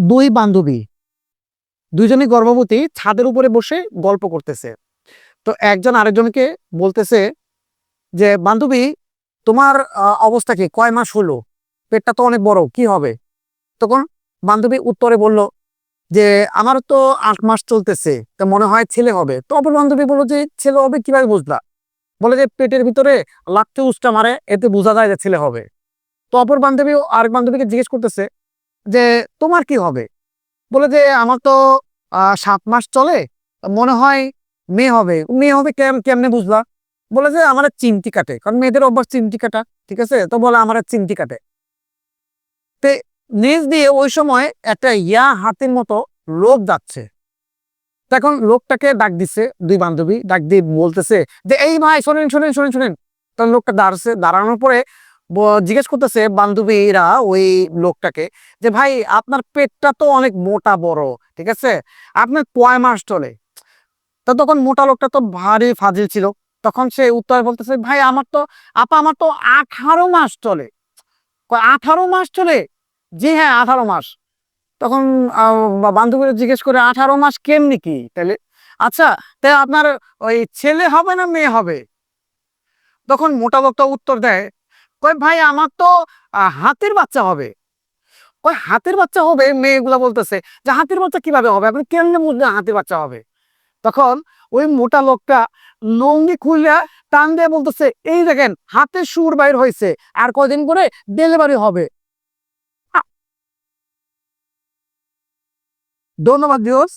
দুই বান্ধবী। দুইজনই গর্ভবতী, ছাদের উপরে বসে গল্প করতেছে। তো একজন আরেকজনকে বলতেছে যে, বান্ধবী, তোমার অবস্থা কি? কয় মাস হলো? পেটটা তো অনেক বড়, কি হবে? তখন বান্ধবী উত্তরে বলল যে, আমার তো আট মাস চলতেছে, তো মনে হয় ছেলে হবে। তো অপর বান্ধবী বলল যে, ছেলে হবে কীভাবে বুঝলা? বলে যে, পেটের ভিতরে লাকতে উষ্টা মারে, এতে বোঝা যায় যে ছেলে হবে। তো অপর বান্ধবী, আরেক বান্ধবীকে জিজ্ঞেস করতেছে যে তোমার কি হবে? বলে যে আমার তো সাত মাস চলে, মনে হয় মেয়ে হবে। মেয়ে হবে কেম- কেমনে বুঝলা? বলে যে আমার চিমটি কাটে, কারণ মেয়েদের অভ্যাস চিমটি কাটা, ঠিক আছে? তো বলে আমার চিমটি কাটে। তে নিজ দিয়ে ওই সময় একটা ইয়া হাতির মতো লোক যাচ্ছে। তখন লোকটাকে ডাক দিচ্ছে দুই বান্ধবী, ডাক দিয়ে বলতেছে যে, এই ভাই, শোনেন শোনেন শোনেন শোনেন। তখন লোকটা দাঁড়াচ্ছে দাঁড়ানোর পরে জিজ্ঞেস করতেছে বান্ধবীরা ওই লোকটাকে যে, ভাই, আপনার পেটটা তো অনেক মোটা বড়, ঠিক আছে? আপনার কয় মাস চলে? তা তখন মোটা লোকটা তো ভারী ফাজিল ছিল। তখন সে উত্তর বলতেছে, ভাই, আমার তো, আপা, আমার তো আঠারো মাস চলে। আঠারো মাস চলে? জি হ্যাঁ আঠারো মাস। তখন বান্ধবীরা জিজ্ঞেস করে, আঠারো মাস কেমনি কি? তাহলে আচ্ছা তাই আপনার ওই ছেলে হবে না মেয়ে হবে? তখন মোটা লোকটা উত্তর দেয় কয়, ভাই, আমার তো হাতের বাচ্চা হবে। কয়, হাতের বাচ্চা হবে? মেয়েগুলা বলতেছে যে, হাতের বাচ্চা কীভাবে হবে? আপনি কেমনে বুঝলেন হাতির বাচ্চা হবে? তখন ওই মোটা লোকটা লঙ্গি খুলে টান দিয়ে বলতেছে, এই দেখেন, হাতের সুর বাইর হয়েছে আর কয়দিন পরে ডেলিভারি হবে। ধন্যবাদ দিওস